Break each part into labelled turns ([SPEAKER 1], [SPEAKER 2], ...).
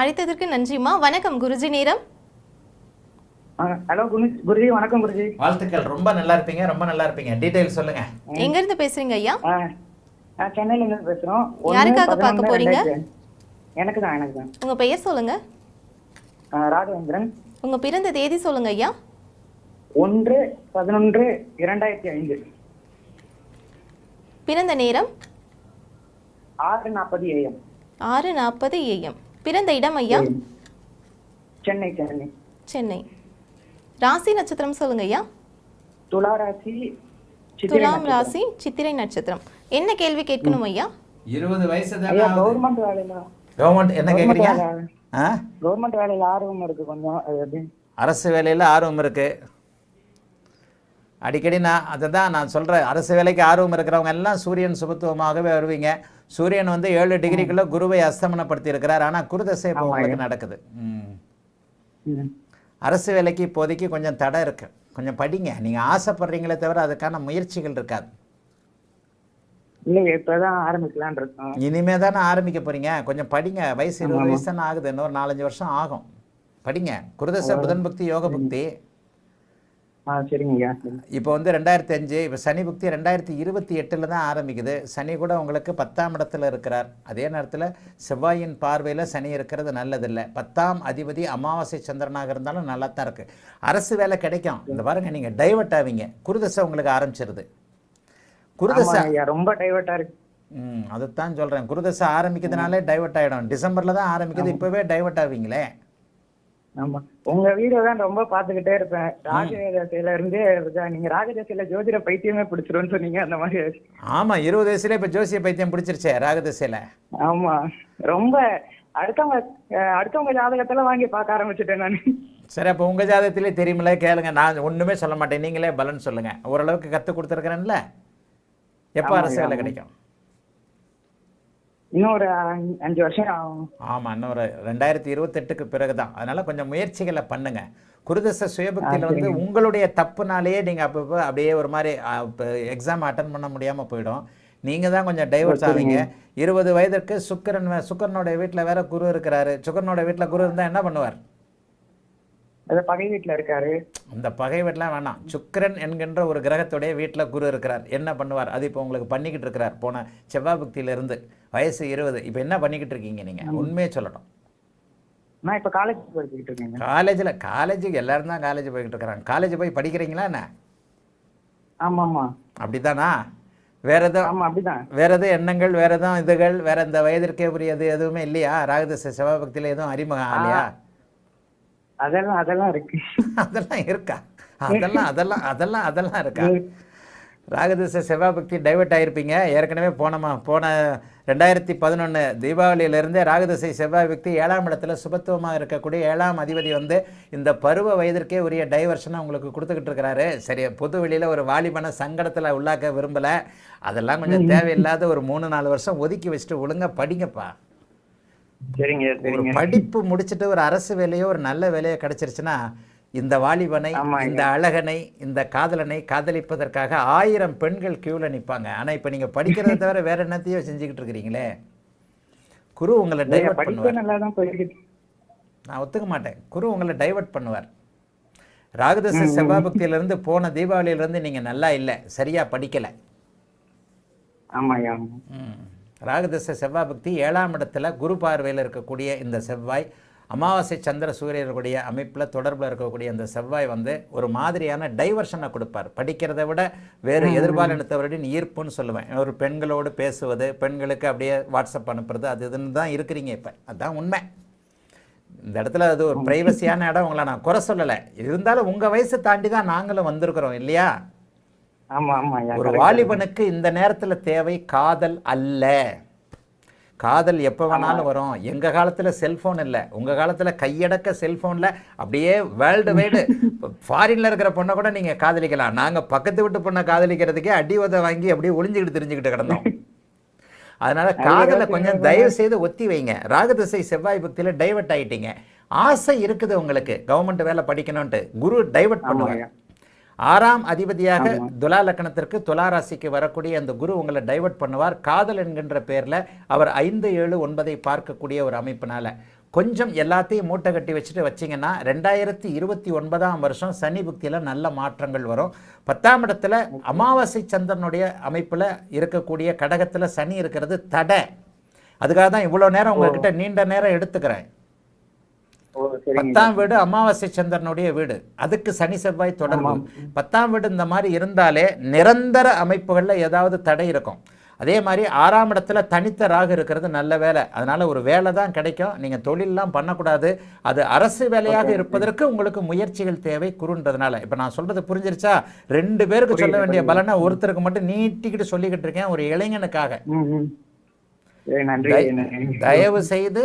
[SPEAKER 1] அழைத்ததற்கு நன்றிம்மா. வணக்கம் குருஜி நேரம்.
[SPEAKER 2] ஹலோ குரு குருஜி வணக்கம் குருஜி.
[SPEAKER 3] வாழ்த்துக்கள். ரொம்ப நல்லா இருப்பீங்க ரொம்ப நல்லா இருப்பீங்க. டீடைல் சொல்லுங்க.
[SPEAKER 1] எங்க இருந்து பேசுறீங்க ஐயா?
[SPEAKER 2] சென்னையில இருந்து பேசுறோம்.
[SPEAKER 1] யாருக்காக பார்க்க போறீங்க?
[SPEAKER 2] எனக்கு தான் எனக்கு தான்.
[SPEAKER 1] உங்க பெயர் சொல்லுங்க.
[SPEAKER 2] ராகவேந்திரன்
[SPEAKER 1] உங்க பிறந்த தேதி சொல்லுங்க ஐயா.
[SPEAKER 2] ஒன்று பதினொன்று இரண்டாயிரத்தி ஐந்து.
[SPEAKER 1] பிறந்த நேரம்?
[SPEAKER 2] ஆறு நாற்பது ஏஎம்
[SPEAKER 1] ஆறு நாற்பது ஏஎம் பிறந்த இடம் ஐயா?
[SPEAKER 2] சென்னை சென்னை.
[SPEAKER 1] சென்னை. ராசி நட்சத்திரம் சொல்லுங்க ஐயா.
[SPEAKER 2] துலா ராசி சித்திரை
[SPEAKER 1] துலாம். ராசி சித்திரை நட்சத்திரம். என்ன கேள்வி கேட்கணும் ஐயா?
[SPEAKER 3] இருபது வயசு
[SPEAKER 2] கவர்மெண்ட் வேலையில.
[SPEAKER 3] கவர்மெண்ட் என்ன ஆ?
[SPEAKER 2] கவர்மெண்ட் வேலையில ஆர்வம் இருக்கு கொஞ்சம் அது எப்படி?
[SPEAKER 3] அரசு வேலையில் ஆர்வம் இருக்கு. அடிக்கடி நான் அதை தான் நான் சொல்கிறேன் அரசு வேலைக்கு ஆர்வம் இருக்கிறவங்க எல்லாம் சூரியன் சுபத்துவமாகவே வருவீங்க. சூரியன் வந்து ஏழு டிகிரிக்குள்ள குருவை அஸ்தமனப்படுத்தி இருக்கிறார் ஆனால் குருதசை இப்போ உங்களுக்கு நடக்குது. அரசு வேலைக்கு இப்போதைக்கு கொஞ்சம் தடை இருக்கு. கொஞ்சம் படிங்க. நீங்கள் ஆசைப்படுறீங்களே தவிர அதுக்கான முயற்சிகள் இருக்காது. இனிமே தானே ஆரம்பிக்க போறீங்க. கொஞ்சம் படிங்க. வயசு இருபது வயசு தானே ஆகுது. இன்னொரு நாலஞ்சு வருஷம் ஆகும். படிங்க. குருதசை புதன் பக்தி யோக பக்தி.
[SPEAKER 2] சரிங்க.
[SPEAKER 3] இப்போ வந்து ரெண்டாயிரத்தி அஞ்சு இப்போ சனி புக்தி ரெண்டாயிரத்தி இருபத்தி எட்டில் தான் ஆரம்பிக்குது. சனி கூட உங்களுக்கு பத்தாம் இடத்துல இருக்கிறார். அதே நேரத்தில் செவ்வாயின் பார்வையில் சனி இருக்கிறது நல்லதில்லை. பத்தாம் அதிபதி அமாவாசை சந்திரனாக இருந்தாலும் நல்லா தான் இருக்குது அரசு வேலை கிடைக்கும். இந்த பாருங்க நீங்கள் டைவர்ட் ஆவீங்க. குருதசை உங்களுக்கு ஆரம்பிச்சிருது. குருதசை
[SPEAKER 2] ரொம்ப டைவர்ட்டா இருக்கு.
[SPEAKER 3] ம் அதுதான் சொல்கிறேன் குருதசை ஆரம்பிக்கிறதுனாலே டைவர்ட் ஆகிடும் டிசம்பரில் தான் ஆரம்பிக்குது. இப்போவே டைவர்ட் ஆவீங்களே.
[SPEAKER 2] ஆமா. உங்க வீடியோ தான் ரொம்ப பாத்துக்கிட்டே இருப்பேன். ராகதேசையில இருந்து நீங்க ராகதேசையில ஜோதிட பைத்தியமே பிடிச்சிரும்னு சொன்னீங்க அந்த மாதிரி.
[SPEAKER 3] ஆமாம் இருபது வயசுல இப்போ ஜோசிய பைத்தியம் பிடிச்சிருச்சே ராகதசையில்.
[SPEAKER 2] ஆமா. ரொம்ப அடுத்தவங்க அடுத்தவங்க ஜாதகத்தெல்லாம் வாங்கி பார்க்க ஆரம்பிச்சுட்டேன் நான்.
[SPEAKER 3] சரி அப்போ உங்கள் ஜாதகத்திலே தெரியுமில்ல கேளுங்க. நான் ஒன்றுமே சொல்ல மாட்டேன். நீங்களே பலன் சொல்லுங்கள் ஓரளவுக்கு கற்றுக் கொடுத்துருக்குறேன்ல? எப்போ அரசு வேலை கிடைக்கும்?
[SPEAKER 2] இன்னும் ஒரு அஞ்சு- வருஷம் ஆகும்.
[SPEAKER 3] ஆமாம் இன்னொரு ரெண்டாயிரத்தி இருபத்தெட்டுக்கு பிறகு தான் அதனால் கொஞ்சம் முயற்சிகளை பண்ணுங்கள் குருதச சுயபக்தியில் வந்து உங்களுடைய தப்புனாலேயே நீங்கள் அப்பப்போ அப்படியே ஒரு மாதிரி எக்ஸாம் அட்டன் பண்ண முடியாமல் போயிடும். நீங்கள் தான் கொஞ்சம் டைவர்ஸ் ஆவீங்க. இருபது வயதிற்கு சுக்கரன் சுக்கரனுடைய வீட்டில் வேற குரு இருக்கிறாரு. சுக்கரனுடைய வீட்டில் குரு இருந்தால் என்ன பண்ணுவார்?
[SPEAKER 2] அது பகை வீட்டுல இருக்காரு.
[SPEAKER 3] அந்த பகை வீட்டெலாம் வேணாம். சுக்கிரன் என்கின்ற ஒரு கிரகத்துடைய வீட்டில் குரு இருக்கிறார். என்ன பண்ணுவார்? அது இப்போ உங்களுக்கு பண்ணிக்கிட்டு இருக்கிறார். போன செவ்வாய் பக்தியிலிருந்து. வயசு இருபது. இப்போ என்ன பண்ணிக்கிட்டு இருக்கீங்க நீங்கள் உண்மையை சொல்லணும்
[SPEAKER 2] நான் இப்ப காலேஜ் படிச்சுக்கிட்டு இருக்கேங்க.
[SPEAKER 3] காலேஜில் காலேஜுக்கு எல்லாரும் தான் காலேஜ் போய்கிட்டு இருக்கிறாங்க காலேஜ் போய் படிக்கிறீங்களா என்ன?
[SPEAKER 2] ஆமா ஆமா
[SPEAKER 3] அப்படிதானா வேற எதுவும்
[SPEAKER 2] ஆமா அப்படிதான்.
[SPEAKER 3] வேற எதுவும் எண்ணங்கள் வேற எதுவும் இதுகள் வேற இந்த வயதிற்கே உரியது எதுவுமே இல்லையா? ராகதச செவ்வாய் பக்தியில் எதுவும் அறிமுகம் இல்லையா
[SPEAKER 2] அதெல்லாம் அதெல்லாம் இருக்கு.
[SPEAKER 3] அதெல்லாம் இருக்கா? அதெல்லாம் அதெல்லாம் அதெல்லாம் அதெல்லாம் இருக்கா? ராகதச செவ்வாய் பக்தி டைவர்ட் ஆயிருப்பீங்க. ஏற்கனவே போனமா போன ரெண்டாயிரத்தி பதினொன்று தீபாவளியிலிருந்தே ராகதசை செவ்வாய் பக்தி ஏழாம் இடத்துல சுபத்துவமாக இருக்கக்கூடிய ஏழாம் அதிபதி வந்து இந்த பருவ வயதிற்கே உரிய டைவர்ஷனை உங்களுக்கு கொடுத்துக்கிட்டு இருக்கிறாரு. சரி பொது வெளியில் ஒரு வாலிபனை சங்கடத்தில் உள்ளாக்க விரும்பலை. அதெல்லாம் கொஞ்சம் தேவையில்லாத ஒரு மூணு நாலு வருஷம் ஒதுக்கி வச்சுட்டு ஒழுங்கா படிங்கப்பா.
[SPEAKER 2] சரிங்க
[SPEAKER 3] ஒரு
[SPEAKER 2] சரிங்க.
[SPEAKER 3] படிப்பு முடிச்சுட்டு ஒரு அரசு வேலையோ ஒரு நல்ல வேலையோ கிடைச்சிருச்சுன்னா இந்த வாலிபனை. இந்த அழகனை இந்த காதலனை காதலிப்பதற்காக ஆயிரம் பெண்கள் கியூல நிப்பாங்க. ஆனா இப்ப நீங்க படிக்கிறத தவிர வேற என்னத்தையோ செஞ்சுக்கிட்டு இருக்கிறீங்களே? குரு உங்களை டைவர்ட் பண்ணுவார். நான் ஒத்துக்க மாட்டேன். குரு உங்களை டைவர்ட் பண்ணுவார். ராகதச செவ்வாய் பக்தியிலிருந்து போன தீபாவளியிலிருந்து நீங்க நல்லா இல்லை. சரியா படிக்கல. ராகதச செவ்வாய் பக்தி ஏழாம் இடத்துல குரு பார்வையில் இருக்கக்கூடிய இந்த செவ்வாய் அமாவாசை சந்திர சூரியர்களுடைய அமைப்பில் தொடர்பில் இருக்கக்கூடிய இந்த செவ்வாய் வந்து ஒரு மாதிரியான டைவர்ஷனை கொடுப்பார். படிக்கிறதை விட வேறு எதிர்பாலினத்தவரின் ஈர்ப்புன்னு சொல்லுவேன். ஒரு பெண்களோடு பேசுவது பெண்களுக்கு அப்படியே வாட்ஸ்அப் அனுப்புறது அது இதுன்னு தான் இருக்கிறீங்க இப்போ. அதுதான் உண்மை. இந்த இடத்துல அது ஒரு ப்ரைவசியான இடம் உங்களை நான் குறை சொல்லலை. இருந்தாலும் உங்கள் வயசு தாண்டி தான் நாங்களும் வந்திருக்கிறோம் இல்லையா?
[SPEAKER 2] ஆமா ஆமா ஐயா
[SPEAKER 3] ஒரு வாலிபனுக்கு இந்த நேரத்துல தேவை காதல் அல்ல. காதல் எப்போ வேணாலும் வரும். எங்க காலத்துல செல்போன் இல்லை. உங்க காலத்துல கையடக்க செல்போன்ல அப்படியே வேர்ல்டு வைடு ஃபாரின்ல இருக்கிற பொண்ணை கூட நீங்க காதலிக்கலாம். நாங்க பக்கத்து வீட்டு பொண்ணை காதலிக்கிறதுக்கே அடி உதை வாங்கி அப்படியே ஒளிஞ்சுக்கிட்டு தெரிஞ்சுக்கிட்டு கிடந்தோம். அதனால காதலை கொஞ்சம் தயவு செய்து ஒத்தி வைங்க. ராகதிசை செவ்வாய் பக்தியில டைவர்ட் ஆயிட்டீங்க. ஆசை இருக்குது உங்களுக்கு. கவர்மெண்ட் வேலை படிக்கணும்ட்டு குரு டைவர்ட் பண்ணுவாங்க ஆறாம் அதிபதியாக துலா லக்கணத்திற்கு துலா ராசிக்கு வரக்கூடிய அந்த குரு உங்களை டைவர்ட் பண்ணுவார். காதல் என்கின்ற பேர்ல அவர் ஐந்து ஏழு ஒன்பதை பார்க்கக்கூடிய ஒரு அமைப்பினால. கொஞ்சம் எல்லாத்தையும் மூட்டை கட்டி வச்சுட்டு வச்சிங்கன்னா ரெண்டாயிரத்தி இருபத்தி ஒன்பதாம் வருஷம் சனி புக்தியில் நல்ல மாற்றங்கள் வரும். பத்தாம் இடத்துல அமாவாசை சந்திரனுடைய அமைப்பில் இருக்கக்கூடிய கடகத்தில் சனி இருக்கிறது தடை. அதுக்காக தான் இவ்வளோ நேரம் உங்ககிட்ட நீண்ட நேரம் எடுத்துக்கிறேன். பத்தாம் வீடு அமாவாசை சந்திரனுடைய வீடு. அதுக்கு சனி செவ்வாய் தொடர்பு. பத்தாம் வீடு இந்த மாதிரி இருந்தாலே நிரந்தர அமைப்புகளில் ஏதாவது தடை இருக்கும். அதே மாதிரி ஆறாம் இடத்துல தனித்த ராகு இருக்கிறது நல்ல வேலை. அதனால ஒரு வேலை தான் கிடைக்கும். நீங்கள் தொழிலெலாம் பண்ணக்கூடாது. அது அரசு வேலையாக இருப்பதற்கு உங்களுக்கு முயற்சிகள் தேவை குறுன்றதுனால இப்போ நான் சொல்றது புரிஞ்சிருச்சா? ரெண்டு பேருக்கு சொல்ல வேண்டிய பலனை ஒருத்தருக்கு மட்டும் நீட்டிக்கிட்டு சொல்லிக்கிட்டு இருக்கேன். ஒரு இளைஞனுக்காக. தயவு செய்து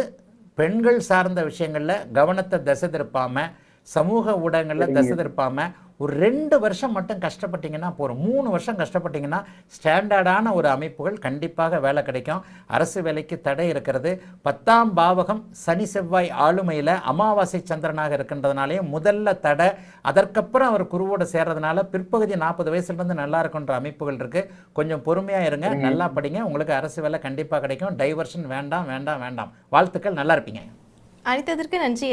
[SPEAKER 3] பெண்கள் சார்ந்த விஷயங்கள்ல கவனத்தை திசை திருப்பாம சமூக ஊடகங்களில் திசை திருப்பாம ஒரு ரெண்டு வருஷம் மட்டும் கஷ்டப்பட்டீங்கன்னா போதும். மூணு வருஷம் கஷ்டப்பட்டீங்கன்னா ஸ்டாண்டர்டான ஒரு அமைப்புகள் கண்டிப்பாக வேலை கிடைக்கும். அரசு வேலைக்கு தடை இருக்கிறது. பத்தாம் பாவகம் சனி செவ்வாய் ஆளுமையில் அமாவாசை சந்திரனாக இருக்கின்றதுனாலேயும் முதல்ல தடை. அதற்கப்புறம் அவர் குருவோட சேர்றதுனால பிற்பகுதி நாற்பது வயசுலேருந்து நல்லா இருக்குன்ற அமைப்புகள் இருக்கு. கொஞ்சம் பொறுமையாக இருங்க. நல்லா படிங்க. உங்களுக்கு அரசு வேலை கண்டிப்பாக கிடைக்கும். டைவர்ஷன் வேண்டாம் வேண்டாம் வேண்டாம். வாழ்த்துக்கள். நல்லா இருப்பீங்க.
[SPEAKER 1] அழைத்ததற்கு நன்றி